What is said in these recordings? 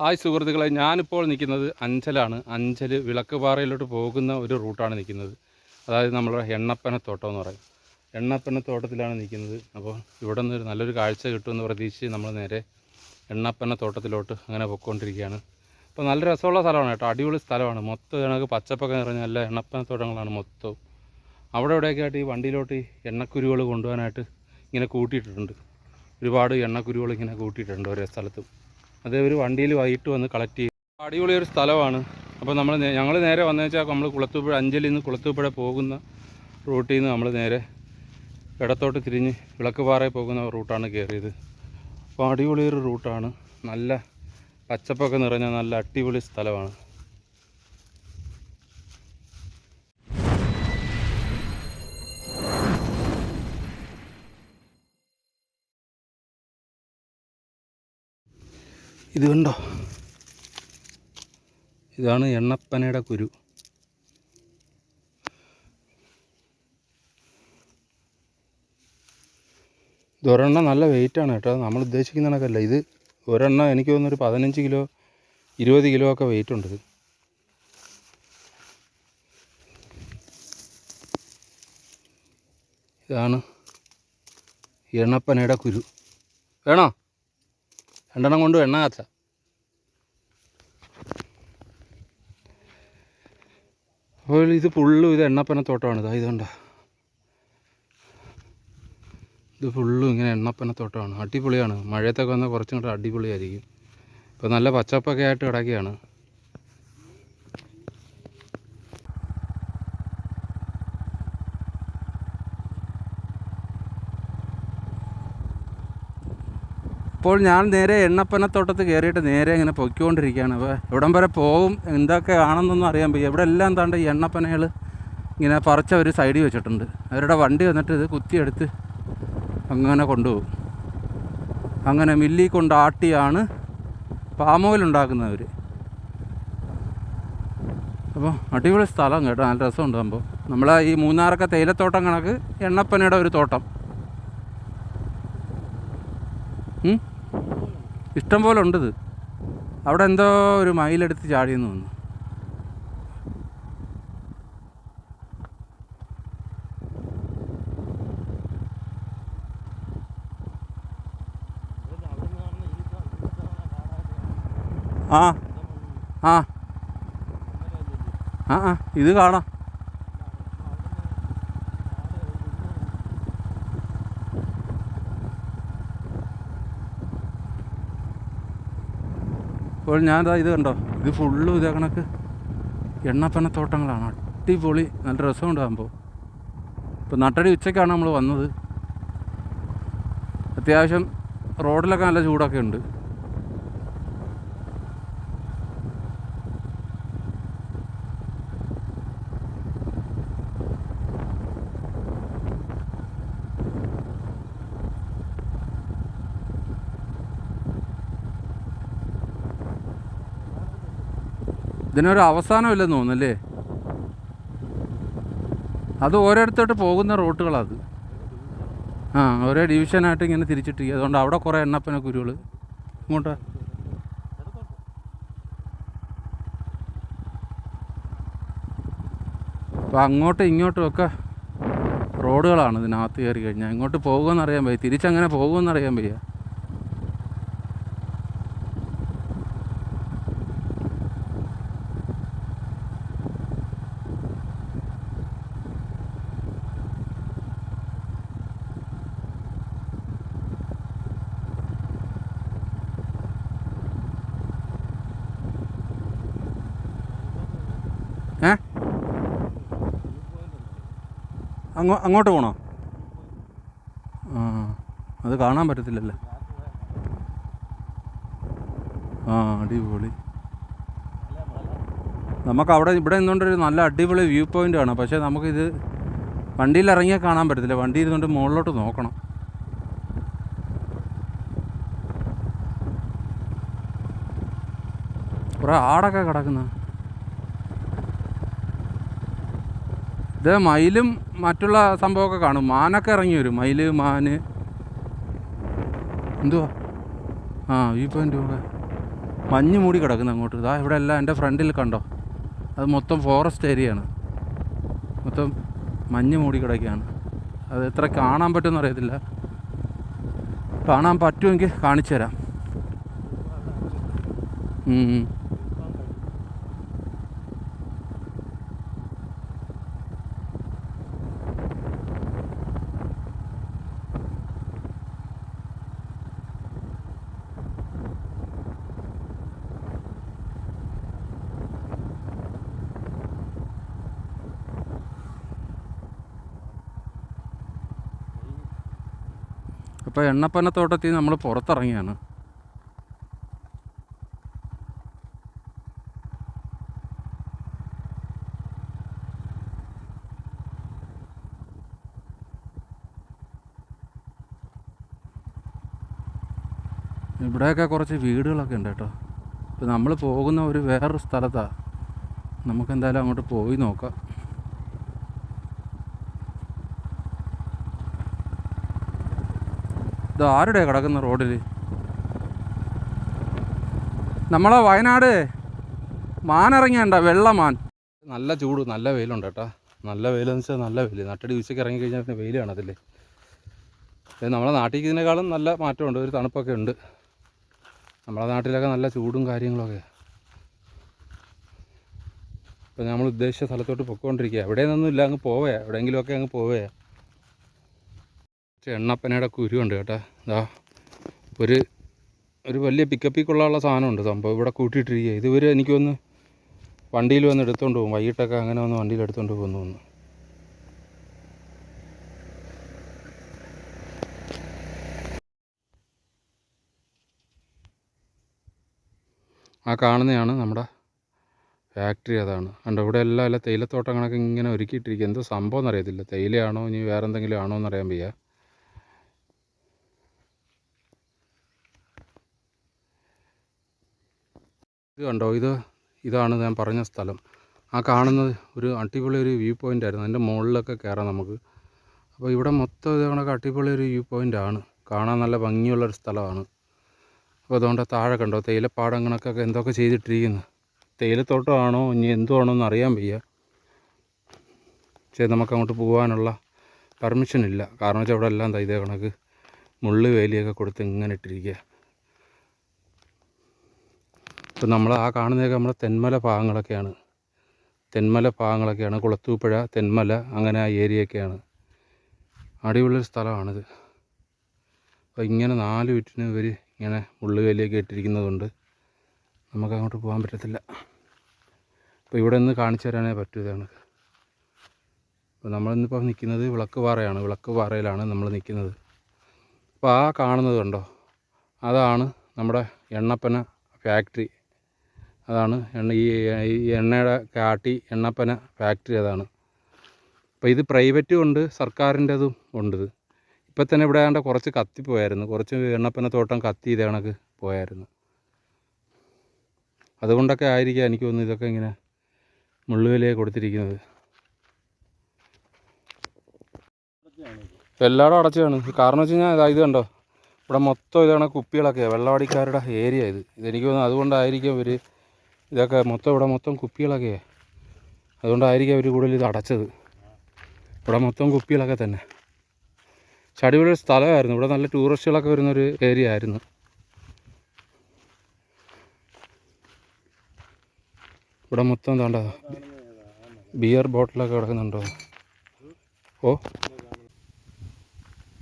Hi സുഹൃത്തുക്കളെ ഞാനിപ്പോൾ നിൽക്കുന്നത് അഞ്ചലാണ്. അഞ്ചൽ വിളക്കുപാറയിലോട്ട് പോകുന്ന ഒരു റൂട്ടാണ് നിൽക്കുന്നത്. അതായത് നമ്മുടെ എണ്ണപ്പനത്തോട്ടം എന്ന് പറയും. എണ്ണപ്പനത്തോട്ടത്തിലാണ് നിൽക്കുന്നത്. അപ്പോൾ ഇവിടെ നിന്ന് ഒരു നല്ലൊരു കാഴ്ച കിട്ടുമെന്ന് പ്രതീക്ഷിച്ച് നമ്മൾ നേരെ എണ്ണപ്പനത്തോട്ടത്തിലോട്ട് അങ്ങനെ പൊയ്ക്കൊണ്ടിരിക്കുകയാണ്. അപ്പോൾ നല്ല രസമുള്ള സ്ഥലമാണ് കേട്ടോ. അടിപൊളി സ്ഥലമാണ്. മൊത്തം ഞങ്ങൾക്ക് പച്ചപ്പൊക്കെ നിറഞ്ഞ നല്ല എണ്ണപ്പനത്തോട്ടങ്ങളാണ് മൊത്തം. അവിടെ ഇവിടെയൊക്കെ ആയിട്ട് ഈ വണ്ടിയിലോട്ട് എണ്ണക്കുരുകൾ കൊണ്ടുപോകാനായിട്ട് ഇങ്ങനെ കൂട്ടിയിട്ടിട്ടുണ്ട്. ഒരുപാട് എണ്ണക്കുരുകൾ ഇങ്ങനെ കൂട്ടിയിട്ടുണ്ട് ഓരോ സ്ഥലത്തും. അത് ഒരു വണ്ടിയിൽ വൈകിട്ട് വന്ന് കളക്ട് ചെയ്യും അടിപൊളി ഒരു സ്ഥലമാണ്. അപ്പോൾ നമ്മൾ ഞങ്ങൾ നേരെ വന്നു വെച്ചാൽ നമ്മൾ കുളത്തൂപ്പുഴ അഞ്ചലിൽ നിന്ന് കുളത്തൂപ്പുഴ പോകുന്ന റൂട്ടിൽ നിന്ന് നമ്മൾ നേരെ ഇടത്തോട്ട് തിരിഞ്ഞ് വിളക്കുപാറയിൽ പോകുന്ന റൂട്ടാണ് കയറിയത്. അപ്പോൾ അടിപൊളി ഒരു റൂട്ടാണ് നല്ല പച്ചപ്പൊക്കെ നിറഞ്ഞ നല്ല അടിപൊളി സ്ഥലമാണ്. ഇത് കണ്ടോ? ഇതാണ് എണ്ണപ്പനയുടെ കുരു. ഇത് ഒരെണ്ണം നല്ല വെയിറ്റാണ് കേട്ടോ. നമ്മൾ ഉദ്ദേശിക്കുന്ന കണക്കല്ല ഇത് ഒരെണ്ണം എനിക്ക് തോന്നുന്നു ഒരു പതിനഞ്ച് കിലോ ഇരുപത് കിലോ ഒക്കെ വെയിറ്റ് ഉണ്ട് ഇത്. ഇതാണ് എണ്ണപ്പനയുടെ കുരു. വേണോ? രണ്ടെണ്ണം കൊണ്ട് എണ്ണ കാച്ച. അപ്പോൾ ഇത് ഫുള്ളും ഇത് എണ്ണപ്പനത്തോട്ടമാണ് ഇതാ ഇതുകൊണ്ടാ ഇത് ഫുള്ളും ഇങ്ങനെ എണ്ണപ്പന തോട്ടമാണ്. അടിപൊളിയാണ്. മഴയത്തൊക്കെ വന്നാൽ കുറച്ചും കൂടെ അടിപൊളിയായിരിക്കും. ഇപ്പോൾ നല്ല പച്ചപ്പൊക്കെ ആയിട്ട് കിടക്കുകയാണ്. ഇപ്പോൾ ഞാൻ നേരെ എണ്ണപ്പനത്തോട്ടത്ത് കയറിയിട്ട് നേരെ ഇങ്ങനെ പൊയ്ക്കൊണ്ടിരിക്കുകയാണ്. അപ്പോൾ എവിടം വരെ പോകും എന്തൊക്കെ ആണെന്നൊന്നും അറിയാൻ പറ്റും ഇവിടെ എല്ലാം താണ്ട് ഈ എണ്ണപ്പനകൾ ഇങ്ങനെ പറിച്ച ഒരു സൈഡിൽ വെച്ചിട്ടുണ്ട്. അവരുടെ വണ്ടി വന്നിട്ട് ഇത് കുത്തിയെടുത്ത് അങ്ങനെ കൊണ്ടുപോകും. അങ്ങനെ മില്ലി കൊണ്ട് ആട്ടിയാണ് അപ്പോൾ അടിപൊളി സ്ഥലം കേട്ടോ. നല്ല രസമുണ്ട് സംഭവം. നമ്മളെ ഈ മൂന്നാറൊക്കെ തേയിലത്തോട്ടം കണക്ക് എണ്ണപ്പനയുടെ ഒരു തോട്ടം. ഇഷ്ടം പോലെ ഉണ്ടത് അവിടെ എന്തോ ഒരു മയിലെടുത്ത് ചാടിയെന്ന് തോന്നുന്നു. ആ ആ. ആ ആ ഇത് കാണാം. ഇപ്പോൾ ഞാൻ ദാ ഇത് കണ്ടോ? ഇത് ഫുള്ളും ഇതേ കണക്ക്. എണ്ണപ്പന തോട്ടങ്ങളാണ് അടിപൊളി. നല്ല രസമുണ്ട് സംഭവം ഇപ്പോൾ നട്ടടി ഉച്ചയ്ക്കാണ് നമ്മൾ വന്നത്. അത്യാവശ്യം റോഡിലൊക്കെ നല്ല ചൂടൊക്കെ ഉണ്ട്. ഇതിനൊരു അവസാനമില്ലെന്ന് തോന്നുന്നല്ലേ? അത് ഓരോരുത്തോട്ട് പോകുന്ന റൂട്ടുകളത് ആ ഓരോ ഡിവിഷനായിട്ട് ഇങ്ങനെ തിരിച്ചിട്ട് അതുകൊണ്ട് അവിടെ കുറേ എണ്ണപ്പന കുരുകൾ ഇങ്ങോട്ട് അപ്പോൾ അങ്ങോട്ടും ഇങ്ങോട്ടും ഒക്കെ റോഡുകളാണ് ഇതിനകത്ത് കയറി കഴിഞ്ഞാൽ ഇങ്ങോട്ട് പോകുമെന്ന് അറിയാൻ വയ്യ. തിരിച്ചങ്ങനെ പോകുമെന്ന് അറിയാൻ വയ്യ. അങ്ങോ അങ്ങോട്ട് പോണോ? ആ അത് കാണാൻ പറ്റത്തില്ലല്ലേ? ആ അടിപൊളി. നമുക്ക് അവിടെ ഇവിടെ നിന്നുകൊണ്ടൊരു നല്ല അടിപൊളി വ്യൂ പോയിന്റ് ആണ്. പക്ഷേ നമുക്കിത് വണ്ടിയിൽ ഇറങ്ങിയാൽ കാണാൻ പറ്റത്തില്ല. വണ്ടി ഇരുന്നുകൊണ്ട് മുകളിലോട്ട് നോക്കണം. കുറേ ആടൊക്കെ കിടക്കുന്ന. ഇത് മയിലും മറ്റുള്ള സംഭവമൊക്കെ കാണും. മാനൊക്കെ ഇറങ്ങി വരും. മയിൽ മാന്. എന്തുവാ? ആ ഈ പോയിന്റ് ഒക്കെ മഞ്ഞ് മൂടി കിടക്കുന്നു അങ്ങോട്ട്. ഇതാ ഇവിടെ എല്ലാം എന്റെ ഫ്രണ്ടിൽ കണ്ടോ? അത് മൊത്തം ഫോറസ്റ്റ് ഏരിയയാണ് മൊത്തം മഞ്ഞ് മൂടി കിടക്കുകയാണ്. അത് എത്ര കാണാൻ പറ്റുമെന്ന് അറിയത്തില്ല. കാണാൻ പറ്റുമെങ്കിൽ കാണിച്ചു തരാം. തോട്ടത്തിൽ എണ്ണപ്പനത്തോട്ടത്തിൽ നമ്മൾ പുറത്തിറങ്ങിയാണ്. ഇവിടെയൊക്കെ കുറച്ച് വീടുകളൊക്കെ ഉണ്ട് കേട്ടോ. ഇപ്പോൾ നമ്മൾ പോകുന്ന ഒരു വേറൊരു സ്ഥലത്താണ് നമുക്ക് എന്തായാലും അങ്ങോട്ട് പോയി നോക്കാം. ഇത് ആരുടെ കിടക്കുന്ന റോഡിൽ നമ്മളെ വയനാട്? മാനിറങ്ങിയണ്ട വെള്ളമാൻ നല്ല ചൂട് നല്ല വെയിലുണ്ട് കേട്ടോ. നല്ല വെയിലെന്ന് വെച്ചാൽ നല്ല വെയിൽ നട്ടടി ഉച്ചയ്ക്ക് ഇറങ്ങി കഴിഞ്ഞാൽ പിന്നെ വെയിൽ കാണത്തില്ലേ? നമ്മളെ നാട്ടിൽ ഇതിനേക്കാളും നല്ല മാറ്റമുണ്ട്. ഒരു തണുപ്പൊക്കെ ഉണ്ട്. നമ്മളെ നാട്ടിലൊക്കെ നല്ല ചൂടും കാര്യങ്ങളൊക്കെ. ഇപ്പം നമ്മൾ ഉദ്ദേശിച്ച സ്ഥലത്തോട്ട് പൊയ്ക്കൊണ്ടിരിക്കുക എവിടെ നിന്നൊന്നും ഇല്ല അങ്ങ് പോവേ. എവിടെയെങ്കിലുമൊക്കെ അങ്ങ് പോവേ. കുറച്ച് എണ്ണപ്പനയുടെ കുരുണ്ട് കേട്ടോ. ഇതാ ഒരു ഒരു വലിയ പിക്കപ്പിൽ കൊള്ളാനുള്ള സാധനമുണ്ട് സംഭവം. ഇവിടെ കൂട്ടിയിട്ടിരിക്കുക ഇതുവരെ എനിക്ക് വന്ന് വണ്ടിയിൽ വന്ന് എടുത്തുകൊണ്ട് പോകും. വൈകിട്ടൊക്കെ അങ്ങനെ വന്ന് വണ്ടിയിൽ എടുത്തുകൊണ്ട് പോകുന്നു വന്ന് ആ കാണുന്നതാണ് നമ്മുടെ ഫാക്ടറി അതാണ്. കണ്ടോ ഇവിടെ എല്ലാം അല്ല തേയിലത്തോട്ടങ്ങളൊക്കെ ഇങ്ങനെ ഒരുക്കിയിട്ടിരിക്കുക എന്തോ സംഭവം എന്നറിയത്തില്ല. തേയിലയാണോ ഇനി വേറെന്തെങ്കിലും ആണോ എന്നറിയാൻ വയ്യ. ഇത് കണ്ടോ? ഇത് ഇതാണ് ഞാൻ പറഞ്ഞ സ്ഥലം. ആ കാണുന്നത് ഒരു അടിപൊളി ഒരു വ്യൂ പോയിന്റ് ആയിരുന്നു. അതിന്റെ മുകളിലൊക്കെ കയറാം നമുക്ക്. അപ്പോൾ ഇവിടെ മൊത്തം ഇത് കണക്ക് അടിപൊളി ഒരു വ്യൂ പോയിന്റ് ആണ്. കാണാൻ നല്ല ഭംഗിയുള്ളൊരു സ്ഥലമാണ്. അപ്പോൾ അതുകൊണ്ട് താഴെ കണ്ടോ? തേയിലപ്പാടങ്ങളൊക്കെ എന്തൊക്കെ ചെയ്തിട്ടിരിക്കുന്നു. തേയിലത്തോട്ടമാണോ? ഇനി എന്തുവാണോ എന്ന് അറിയാൻ വയ്യ. പക്ഷേ നമുക്ക് അങ്ങോട്ട് പോകാനുള്ള പെർമിഷൻ ഇല്ല. കാരണം വെച്ചാൽ ഇവിടെ എല്ലാം തൈതേ കണക്ക്. മുള്ള് വേലിയൊക്കെ കൊടുത്ത് ഇങ്ങനെ ഇട്ടിരിക്കുക ഇപ്പം നമ്മൾ ആ കാണുന്നതൊക്കെ നമ്മുടെ തെന്മല ഭാഗങ്ങളൊക്കെയാണ്. തെന്മല ഭാഗങ്ങളൊക്കെയാണ്. കുളത്തൂപ്പുഴ തെന്മല അങ്ങനെ ആ ഏരിയയൊക്കെയാണ്. അടിയുള്ളൊരു സ്ഥലമാണിത്. അപ്പോൾ ഇങ്ങനെ നാല് വീട്ടിന് ഇവർ ഇങ്ങനെ മുള്ളുവേലിയൊക്കെ ഇട്ടിരിക്കുന്നതുകൊണ്ട് നമുക്ക് അങ്ങോട്ട് പോകാൻ പറ്റത്തില്ല. അപ്പോൾ ഇവിടെ നിന്ന് കാണിച്ചു തരാനേ പറ്റൂ ഇതാണ്. അപ്പോൾ നമ്മളിന്നിപ്പോൾ നിൽക്കുന്നത് വിളക്ക് പാറയാണ്. വിളക്ക് പാറയിലാണ് നമ്മൾ നിൽക്കുന്നത് അപ്പോൾ ആ കാണുന്നത് കണ്ടോ? അതാണ് നമ്മുടെ എണ്ണപ്പന ഫാക്ടറി. അതാണ് എണ്ണ ഈ എണ്ണയുടെ കാട്ടി എണ്ണപ്പന ഫാക്ടറി അതാണ്. അപ്പോൾ ഇത് പ്രൈവറ്റും ഉണ്ട് സർക്കാരിന്റെതും ഉണ്ട് ഇപ്പം തന്നെ ഇവിടെ ആണ്ട് കുറച്ച് കത്തിപ്പോയായിരുന്നു കുറച്ച് എണ്ണപ്പന തോട്ടം കത്തി ഇതേ കണക്ക് പോയായിരുന്നു. അതുകൊണ്ടൊക്കെ ആയിരിക്കാം എനിക്ക് തോന്നുന്നു ഇതൊക്കെ ഇങ്ങനെ മുള്ളുവിലേ കൊടുത്തിരിക്കുന്നത്. എല്ലായിടും അടച്ചാണ് കാരണം വെച്ച് കഴിഞ്ഞാൽ ഇത് കണ്ടോ? ഇവിടെ മൊത്തം ഇതാണ് കുപ്പികളൊക്കെ വെള്ളവാടിക്കാരുടെ ഏരിയ ഇത്. ഇതെനിക്ക് തോന്നുന്നു അതുകൊണ്ടായിരിക്കും ഇവർ ഇതൊക്കെ മൊത്തം ഇവിടെ മൊത്തം കുപ്പികളൊക്കെ അതുകൊണ്ടായിരിക്കും അവർ കൂടുതൽ ഇത് അടച്ചത്. ഇവിടെ മൊത്തം കുപ്പികളൊക്കെ തന്നെ. പക്ഷെ സ്ഥലമായിരുന്നു. ഇവിടെ നല്ല ടൂറിസ്റ്റുകളൊക്കെ വരുന്നൊരു ഏരിയ ആയിരുന്നു. ഇവിടെ മൊത്തം എന്താണ്ട ബിയർ ബോട്ടിലൊക്കെ കിടക്കുന്നുണ്ടോ? ഓ.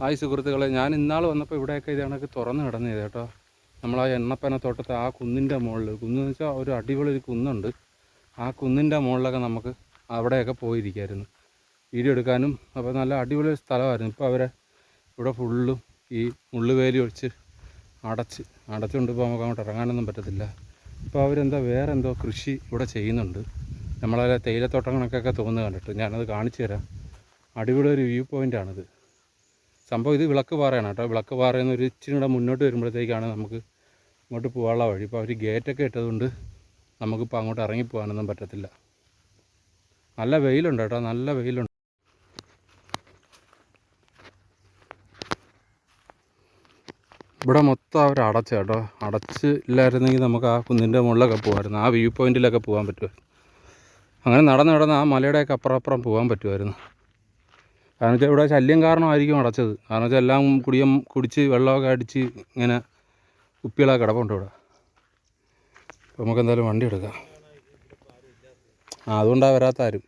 ഹായ് സുഹൃത്തുക്കളെ ഞാൻ ഇന്നാൾ വന്നപ്പോൾ ഇവിടെയൊക്കെ ഇത് കണക്ക് തുറന്ന് കിടന്നത് കേട്ടോ. നമ്മൾ ആ എണ്ണപ്പന തോട്ടത്തെ ആ കുന്നിന്റെ മുകളിൽ കുന്നെന്ന് വെച്ചാൽ ഒരു അടിപൊളി ഒരു കുന്നുണ്ട്. ആ കുന്നിന്റെ മുകളിലൊക്കെ നമുക്ക് അവിടെയൊക്കെ പോയിരിക്കായിരുന്നു. വീഡിയോ എടുക്കാനും അപ്പോൾ നല്ല അടിപൊളി സ്ഥലമായിരുന്നു. ഇപ്പോൾ അവരെ ഇവിടെ ഫുള്ളും ഈ മുള്ളുവേലി ഒഴിച്ച് അടച്ച് അടച്ചുകൊണ്ട് ഇപ്പോൾ നമുക്ക് അങ്ങോട്ട് ഇറങ്ങാനൊന്നും പറ്റത്തില്ല. ഇപ്പോൾ അവരെന്തോ വേറെ എന്തോ കൃഷി ഇവിടെ ചെയ്യുന്നുണ്ട്. നമ്മളെ തേയിലത്തോട്ടങ്ങളൊക്കെ തോന്നുന്നത് കണ്ടിട്ട്. ഞാനത് കാണിച്ചു തരാം. അടിപൊളി ഒരു വ്യൂ പോയിന്റാണിത് സംഭവം ഇത് വിളക്ക് പാറയാണ് കേട്ടോ. വിളക്ക് പാറയിൽ നിന്ന് ഒരു ഇച്ചിരി കൂടെ മുന്നോട്ട് വരുമ്പോഴത്തേക്കാണ് നമുക്ക് ഇങ്ങോട്ട് പോകാനുള്ള വഴി. ഇപ്പോൾ അവർ ഗേറ്റൊക്കെ ഇട്ടതുകൊണ്ട് നമുക്കിപ്പോൾ അങ്ങോട്ട് ഇറങ്ങി പോകാനൊന്നും പറ്റത്തില്ല. നല്ല വെയിലുണ്ട് കേട്ടോ. നല്ല വെയിലുണ്ട്. ഇവിടെ മൊത്തം അവർ അടച്ച കേട്ടോ. അടച്ച് ഇല്ലായിരുന്നെങ്കിൽ നമുക്ക് ആ കുന്നിന്റെ മുകളിലൊക്കെ പോകുമായിരുന്നു ആ വ്യൂ പോയിന്റിലൊക്കെ പോകാൻ പറ്റുമായിരുന്നു. അങ്ങനെ നടന്ന് നടന്ന് ആ മലയുടെയൊക്കെ അപ്പുറം അപ്പുറം പോകാൻ പറ്റുമായിരുന്നു. കാരണം വെച്ചാൽ ഇവിടെ ശല്യം കാരണമായിരിക്കും അടച്ചത്. കാരണം വെച്ചാൽ എല്ലാം കുടിയം കുടിച്ച് വെള്ളമൊക്കെ അടിച്ച് ഇങ്ങനെ കുപ്പികളൊക്കെ കിടപ്പുണ്ട് ഇവിടെ. നമുക്ക് എന്തായാലും വണ്ടി എടുക്കാം. ആ അതുകൊണ്ടാണ് വരാത്ത ആരും.